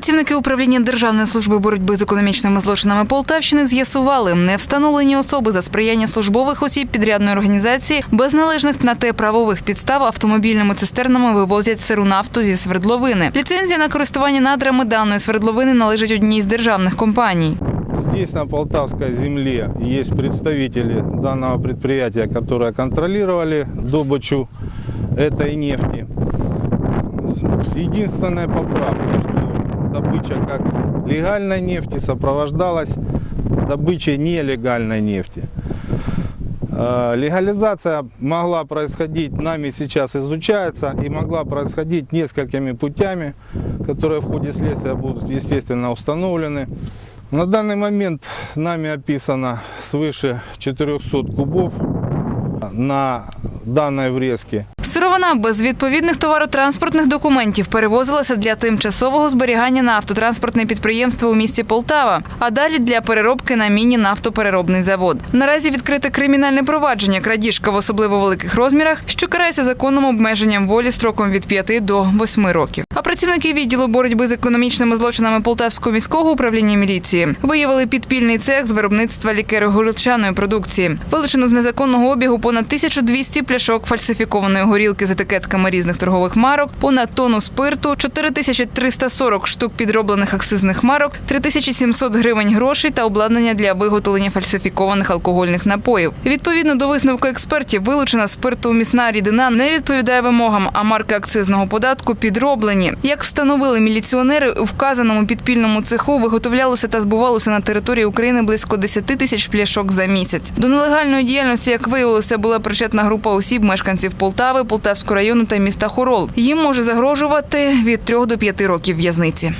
Працівники управління Державної служби боротьби з економічними злочинами Полтавщини з'ясували не встановлені особи за сприяння службових осіб підрядної організації без належних на те правових підстав автомобільними цистернами вивозять сиру нафту зі свердловини. Ліцензія на користування надрами даної свердловини належить одній з державних компаній. Здесь, на Полтавской земле, есть представители данного предприятия, которые контролировали добычу этой нефти. С- с единственной поправкой, что добыча как легальной нефти сопровождалась добычей нелегальной нефти. Э, Легализация могла происходить, нами сейчас изучается, и могла происходить несколькими путями, которые в ходе следствия будут, естественно, установлены. На данный момент нами описано свыше 400 кубов на данной врезке. Сировина без відповідних товаротранспортних документів перевозилася для тимчасового зберігання на автотранспортне підприємство у місті Полтава, а далі для переробки на міні-нафтопереробний завод. Наразі відкрите кримінальне провадження крадіжка в особливо великих розмірах, що карається законним обмеженням волі строком від 5 до 8 років. А працівники відділу боротьби з економічними злочинами Полтавського міського управління міліції виявили підпільний цех з виробництва лікеро-горілчаної продукції. Вилучено з незаконного обігу понад 1200 пляшок фальсифікованої горілки з етикетками різних торгових марок, понад тонну спирту, 4340 штук підроблених акцизних марок, 3700 гривень грошей та обладнання для виготовлення фальсифікованих алкогольних напоїв. Відповідно до висновку експертів, вилучена спиртоумісна рідина не відповідає вимогам, а марки акцизного податку підроблені. Як встановили міліціонери, у вказаному підпільному цеху виготовлялося та збувалося на території України близько 10 тисяч пляшок за місяць. До нелегальної діяльності, як виявилося, була причетна група осіб, мешканців Полтави, Полтавського району та міста Хорол. Їм може загрожувати від 3 до 5 років в'язниці.